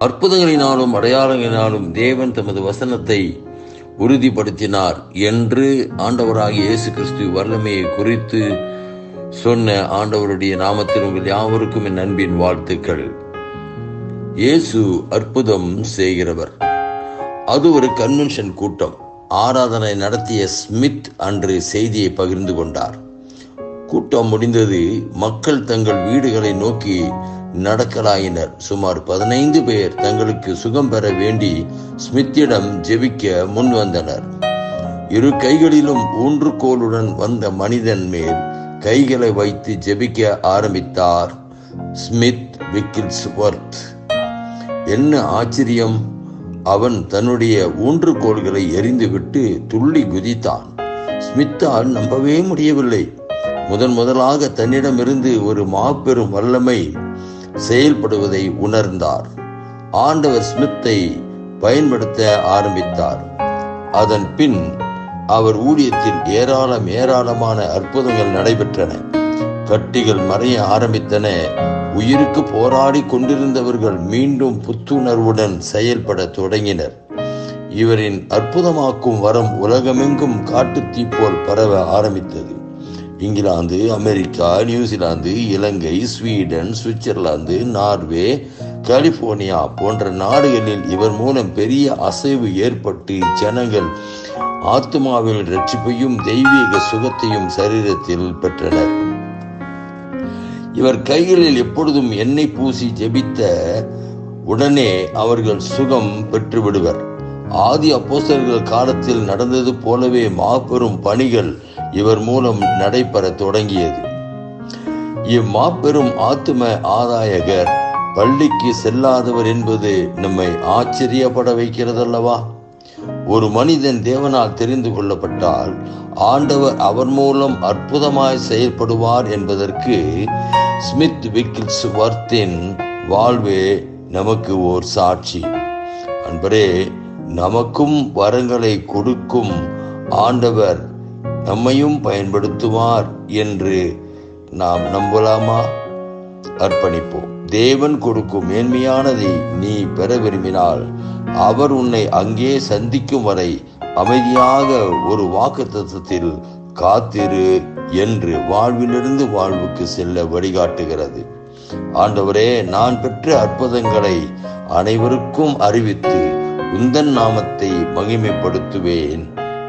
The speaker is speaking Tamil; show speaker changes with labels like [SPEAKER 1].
[SPEAKER 1] அற்புதங்களினாலும் அடையாளங்களினாலும் தேவன் தமது வசனத்தை உறுதிப்படுத்தினார் என்று ஆண்டவராகிய இயேசு கிறிஸ்து வல்லமையை குறித்து சொன்ன ஆண்டவருடைய நாமத்தில் உங்கள் யாவருக்கும் என் அன்பின் வாழ்த்துக்கள். இயேசு அற்புதம் செய்கிறவர். அது ஒரு கன்வென்ஷன் கூட்டம். ஆராதனை நடத்திய ஸ்மித் அன்று செய்தியை பகிர்ந்து கொண்டார். கூட்டம் முடிந்தது மக்கள் தங்கள் வீடுகளை நோக்கி நடக்கலாயினர். சுமார் பதினைந்து பேர் தங்களுக்கு சுகம் பெற வேண்டி ஸ்மித்திடம் ஜெபிக்க முன் வந்தனர். இரு கைகளிலும் ஊன்றுகோலுடன் வந்த மனிதன் மேல் கைகளை வைத்து ஜெபிக்க ஆரம்பித்தார். Smith Wigglesworth. என்ன ஆச்சரியம். அவன் தன்னுடைய ஊன்றுகோள்களை எரிந்துவிட்டு துள்ளி குதித்தான். ஸ்மித்தால் நம்பவே முடியவில்லை. முதன் முதலாக தன்னிடமிருந்து ஒரு மாபெரும் வல்லமை செயல்படுவதை உணர்ந்தார். ஆண்டவர் ஸ்மித்தை பயன்படுத்த ஆரம்பித்தார். அதன் பின் அவர் ஊழியத்தில் ஏராளம் ஏராளமான அற்புதங்கள் நடைபெற்றன. கட்டிகள் மறைய ஆரம்பித்தன. உயிருக்கு போராடி கொண்டிருந்தவர்கள் மீண்டும் புத்துணர்வுடன் செயல்பட தொடங்கினர். இவரின் அற்புதமாக்கும் வரம் உலகமெங்கும் காட்டுத்தீ போல் பரவ ஆரம்பித்தது. இங்கிலாந்து அமெரிக்கா நியூசிலாந்து இலங்கை ஸ்வீடன் சுவிட்சர்லாந்து நார்வே கலிபோர்னியா போன்ற நாடுகளில் இவர் மூலம் பெரிய அசைவு ஏற்பட்டு ஜனங்கள் ஆத்மாவில் ரட்சிப்பையும் தெய்வீக சுகத்தையும் சரீரத்தில் பெற்றனர். இவர் கைகளில் எப்பொழுதும் எண்ணெய் பூசி ஜெபித்த உடனே அவர்கள் சுகம் பெற்று விடுவர் ஆதி அப்போஸ்தலர்கள் காலத்தில் நடந்தது போலவே மாபெரும் பணிகள் இவர் மூலம் நடைபெற தொடங்கியது. இம்மாபெரும் ஆத்தும ஆதாயகர் பள்ளிக்கு செல்லாதவர் என்பது நம்மை ஆச்சரியப்பட வைக்கிறதல்லவா? ஒரு மனிதன் தேவனால் தெரிந்து கொள்ளப்பட்டால் ஆண்டவர் அவர் மூலம் அற்புதமாய் செயல்படுவார் என்பதற்கு ஸ்மித் விக்கில்ஸ் வர்த்தின் வாழ்வே நமக்கு ஓர் சாட்சி. அன்பரே நமக்கும் வரங்களை கொடுக்கும் ஆண்டவர் நம்மையும் பயன்படுத்துவார் என்று நாம் நம்பலாமா? அர்ப்பணிப்போம். தேவன் கொடுக்கும் மேன்மையானதை நீ பெற விரும்பினால் அவர் உன்னை அங்கே சந்திக்கும் வரை அமைதியாக ஒரு வாக்கு தத்துவத்தில் காத்திரு என்று வாழ்விலிருந்து வாழ்வுக்கு செல்ல வழிகாட்டுகிறது. ஆண்டவரே நான் பெற்ற அற்புதங்களை அனைவருக்கும் அறிவித்து உந்தன் நாமத்தை மகிமைப்படுத்துவேன்.